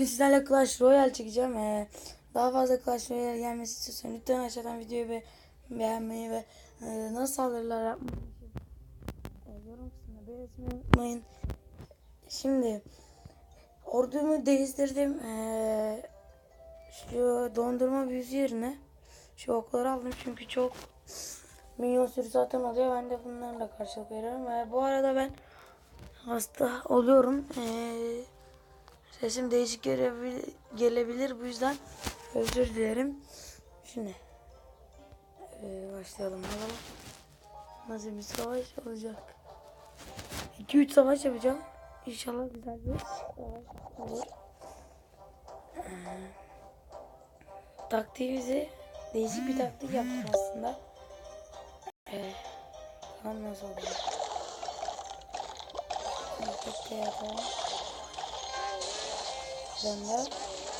Bugün sizlerle Clash Royale çekeceğim. Ee, daha fazla Clash Royale gelmesi istiyorsanız lütfen aşağıdan videoyu be beğenmeyi ve e, nasıl saldırılar yapmayı e, yorum kısmına belirtmeyi unutmayın. Şimdi ordumu değiştirdim. Ee, şu dondurma büyüsü yerine şu okları aldım çünkü çok milyon sürü zaten oluyor. Ben de bunlarla karşılık veriyorum. Ve bu arada ben hasta oluyorum. Ee, sesim değişik gelebilir. Bu yüzden özür dilerim. Şimdi ee, başlayalım. Nasıl bir savaş olacak. 2-3 savaş yapacağım. İnşallah güzel bir savaş olur. Ee, taktiğimizi değişik bir taktik yaptım aslında. Ee, bakalım nasıl olacak. Yapalım. Gönder.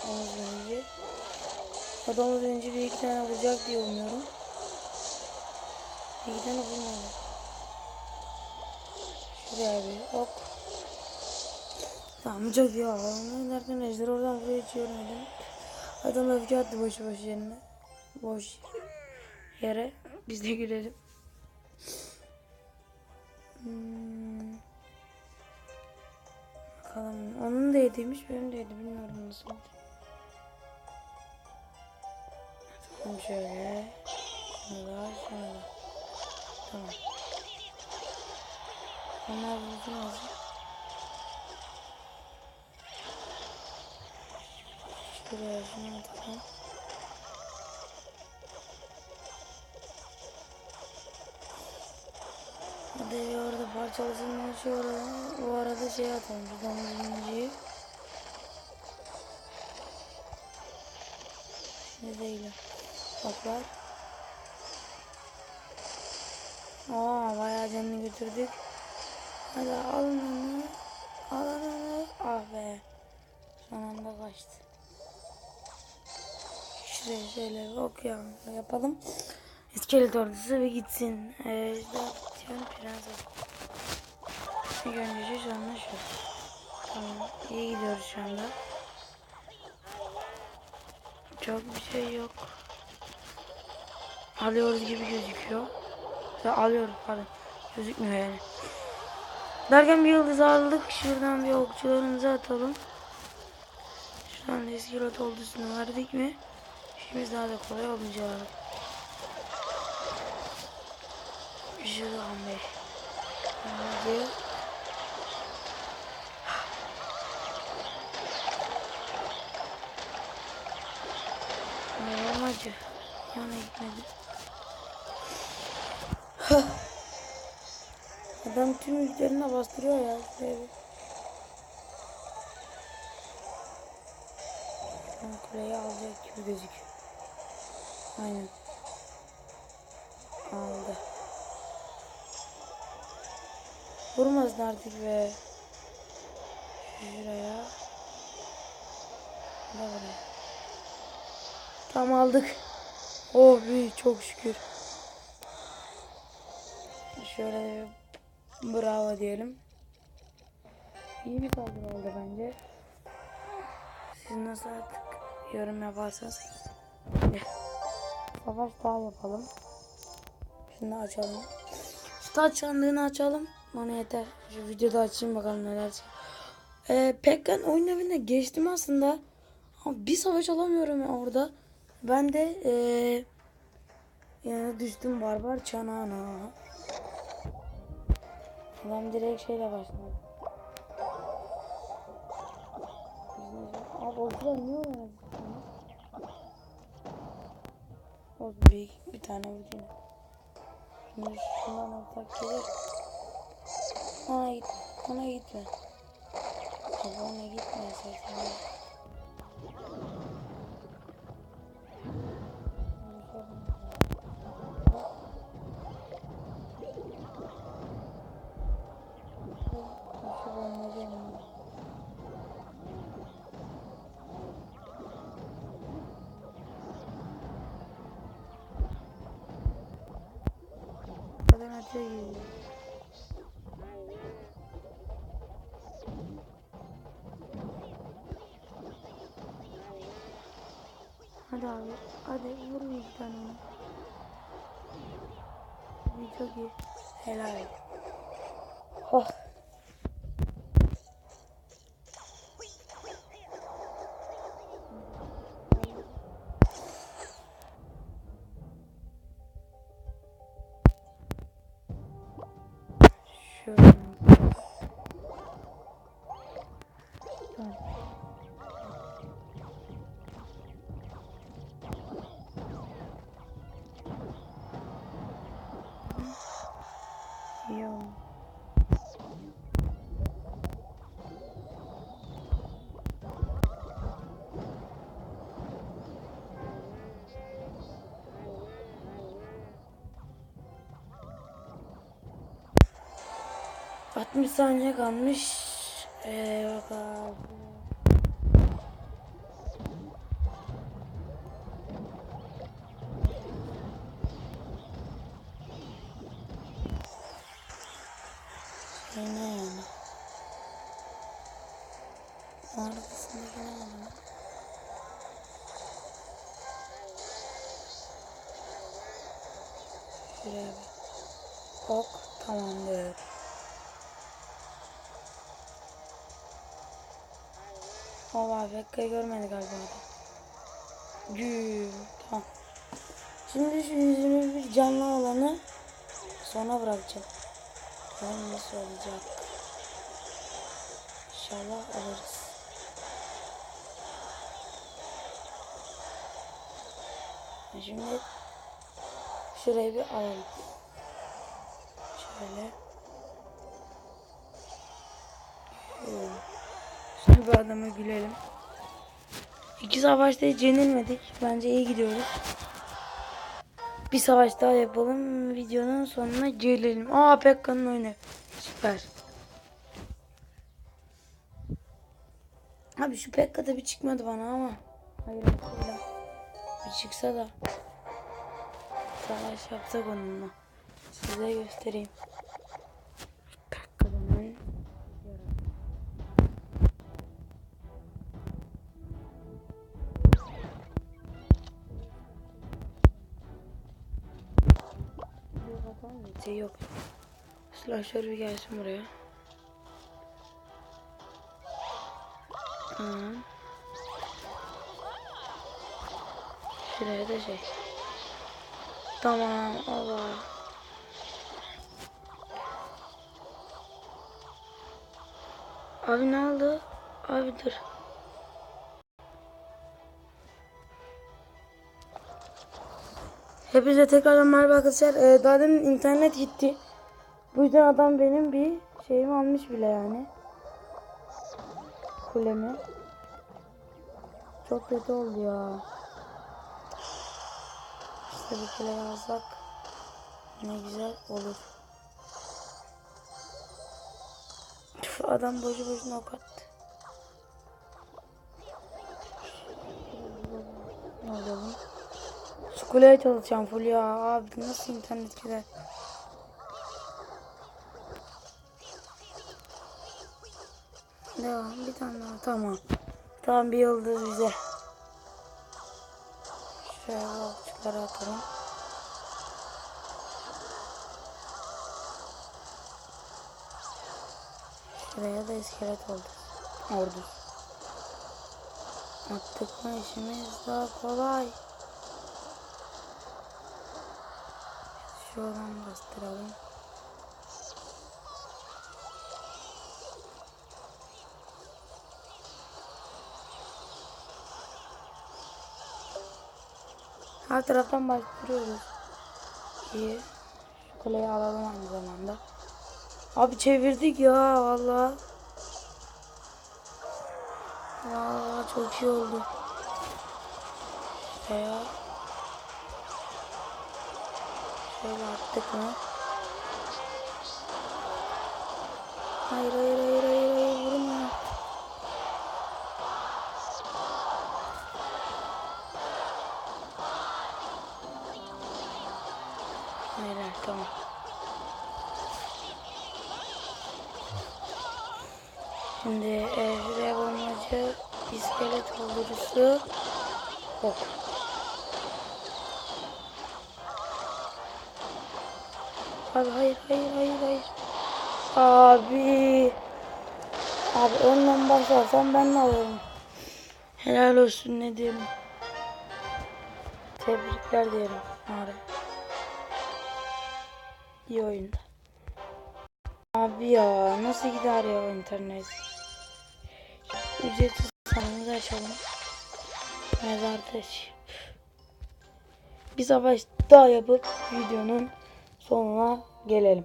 Omuz önce. O da önce bir iki tane vuracak diye umuyorum. Bir iki tane vurmadı. Şuraya bir ok. Tamam çok iyi. Onu derken ejder oradan buraya içiyorum dedim. Adam öfke attı boş boş yerine. Boş yere. Biz de gülelim. Hmm. Bakalım. Onun da yediymiş, benim de yedi. Bilmiyorum nasıl. Tamam şöyle. Şunu da. Tamam. Onlar vurdu lazım. Şuraya şunu atalım. Hadi orada parçalasın şu arada. Bu arada şey atalım. Şu damızıncıyı. Ne değil. Toplar. Aa bayağı canını götürdük. Hadi alın onu. Alın onu. Ah be. Son anda kaçtı. Şuraya şöyle bir okuyalım. Yapalım. İskelet ordusu ve gitsin. Ee, işte şu sonra şu. Tamam. iyi gidiyoruz şu anda. Çok bir şey yok. Alıyoruz gibi gözüküyor. Ya alıyoruz pardon. Gözükmüyor yani. Derken bir yıldız aldık. Şuradan bir okçularımızı atalım. Şuradan da iskelet ordusunu verdik mi? İşimiz daha da kolay olacak. Şuradan bir. Ne acı. Yana gitmedi. Adam tüm yüklerine bastırıyor ya. Şöyle. Şu kuleyi alacak gibi gözüküyor. Aynen. Aldı. Vurmasın artık be. Şuraya. Da buraya. Tam aldık. Oh bir çok şükür. Şöyle bravo diyelim. İyi bir saldırı oldu bence. Siz nasıl artık yorum yaparsanız. Savaş daha yapalım. Şunu açalım. Start sandığını açalım. Bana yeter. Şu videoda açayım bakalım neler çıkıyor. Ee, Pekkan oyun evine geçtim aslında. Ama bir savaş alamıyorum orada. Ben de ee, yani düştüm barbar çanağına. Adam direkt şeyle başladı. Abi ortada niye oynadı? Olsun bir, bir tane vurayım. Şimdi şundan atak gelir. Ona git, ona gitme. Abi ona gitme zaten. Şu Hey. Hadi abi. Hadi vur bir tane onu. Bir çok iyi. Helal. Oh. 60 saniye kalmış. Ee, bakalım. Yine yani. Neredesin? Göremedim. Şuraya bir. Ok tamamdır. O var Bekka'yı görmedi galiba. Gül. Tamam. Şimdi şu yüzünü bir canlı alanı sona bırakacağım. Bakalım nasıl olacak. İnşallah alırız. Şimdi şurayı bir alalım. Şöyle. Bir adama gülelim. İki savaşta hiç yenilmedik. Bence iyi gidiyoruz. Bir savaş daha yapalım. Videonun sonuna gelelim. Aa Pekka'nın oyunu. Süper. Abi şu Pekka da bir çıkmadı bana ama. Hayır. Bir çıksa da. Savaş yapsak onunla. Size göstereyim. Bir şey yok. Slasher bir gelsin buraya. Tamam. Şuraya da şey. Tamam Allah. Abi ne oldu? Abi dur. Hepinize tekrardan merhaba arkadaşlar. Ee, daha demin internet gitti. Bu yüzden adam benim bir şeyimi almış bile yani. Kulemi. Çok kötü oldu ya. İşte bir kere alsak ne güzel olur. Tüf, adam boşu boşuna ok attı. Ne oldu bu? Kuleye çalışacağım full ya. Abi nasıl internet gider? Devam bir tane daha tamam. Tamam bir yıldız bize. Şöyle okçuları atalım. Şuraya da iskelet oldu. Ordu. Attık mı işimiz daha kolay. Şuradan bastıralım. Her taraftan bastırıyoruz. İyi. Şu kuleyi alalım aynı zamanda. Abi çevirdik ya valla. Valla çok iyi oldu. İşte. Şöyle attık mı? Hayır hayır hayır hayır hayır vurma. Hayır hayır tamam. Şimdi e, şuraya bulmaca iskelet oldurusu ok. Abi hayır hayır hayır hayır. Abi. Abi önden başlarsam ben de alırım. Helal olsun ne diyelim. Tebrikler diyelim. Abi. İyi oyunda. Abi ya nasıl gider ya internet? Ücretsiz sanımızı açalım. Mezardaş. Bir savaş daha yapıp videonun sonuna gelelim.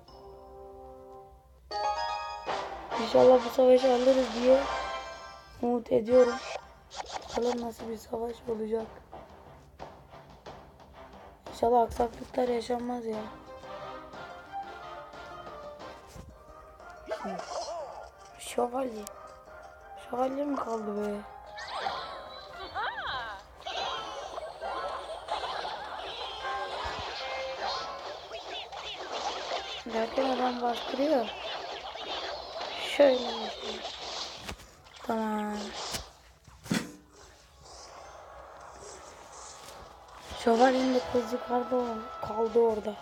İnşallah bu savaşı alırız diye umut ediyorum. Bakalım nasıl bir savaş olacak. İnşallah aksaklıklar yaşanmaz ya. Şövalye. Şövalye mi kaldı be? Derken adam bastırıyor. Şöyle şey. Tamam. Şövalyenin de kaldı, or- kaldı orada.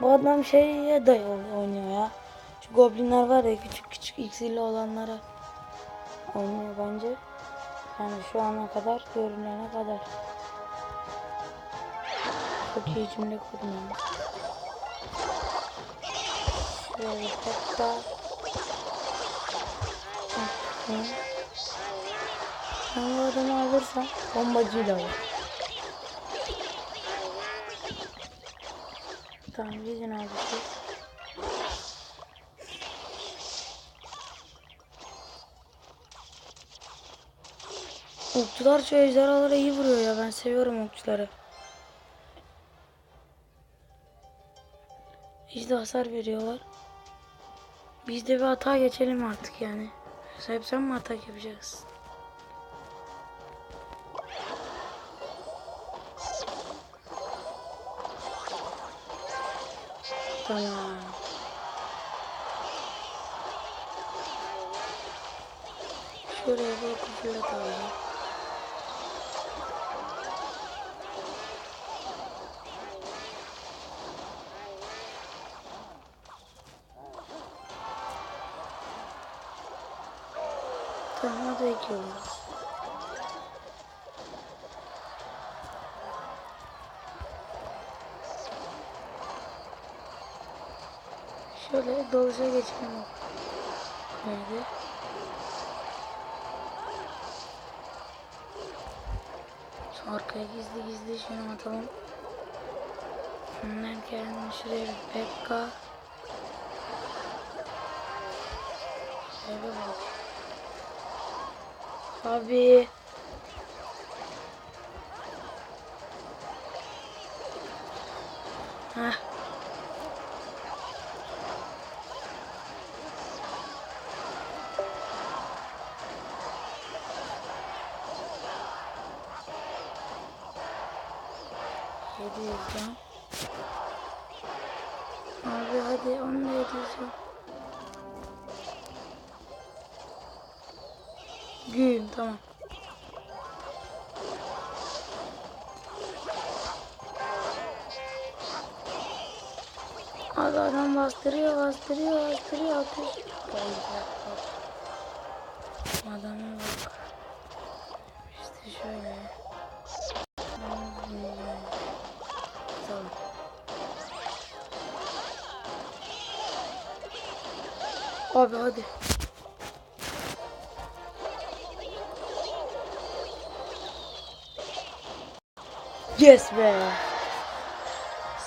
Bu adam şeye dayalı oynuyor ya. Şu goblinler var ya küçük küçük iksirli olanlara oynuyor bence. Yani şu ana kadar görünene kadar. Çok iyi cümle kurdum. Şöyle hatta. Ben bu adamı alırsam bombacıyla alır. Tamam gidin abi siz. Okçular şu ejderhalara iyi vuruyor ya. Ben seviyorum okçuları. De hasar veriyorlar. Biz de bir hata geçelim artık yani. Hep sen mi atak yapacaksın? Tamam. Şuraya bir kufle alalım. Geçelim. Neydi? Şu arkaya gizli gizli şunu atalım. Hemen geldim şuraya bir Pekka. Şöyle bak. Abi. 700'den. Abi hadi onu da 700'den. Gün tamam. Abi adam bastırıyor bastırıyor bastırıyor atıyor. Adama bak. İşte şöyle. Abi hadi. Yes be.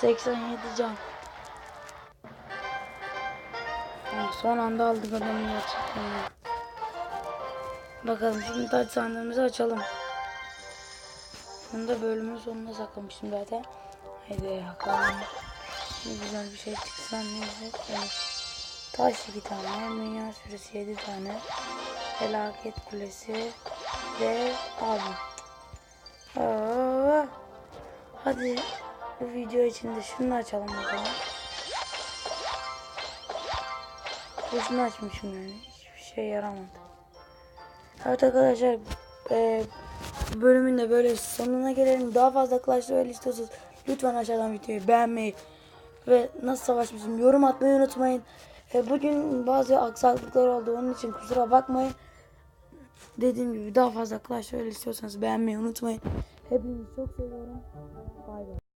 87 can. Son anda aldık adamı gerçekten. Bakalım şimdi taç sandığımızı açalım. Bunu da bölümün sonuna saklamıştım zaten. Haydi bakalım. Ne güzel bir şey çıksa neyse. Evet. Taş 2 tane, minyon sürüsü 7 tane, felaket kulesi ve abi. Aa, hadi bu video içinde şunu açalım bakalım. Boşuna açmışım yani. Hiçbir şey yaramadı. Evet arkadaşlar e, bölümün de böyle sonuna gelelim. Daha fazla Clash Royale istiyorsanız lütfen aşağıdan videoyu beğenmeyi ve nasıl savaşmışım yorum atmayı unutmayın. E, bugün bazı aksaklıklar oldu onun için kusura bakmayın. Dediğim gibi daha fazla Clash Royale istiyorsanız beğenmeyi unutmayın. Hepinizi çok seviyorum. Bay bay.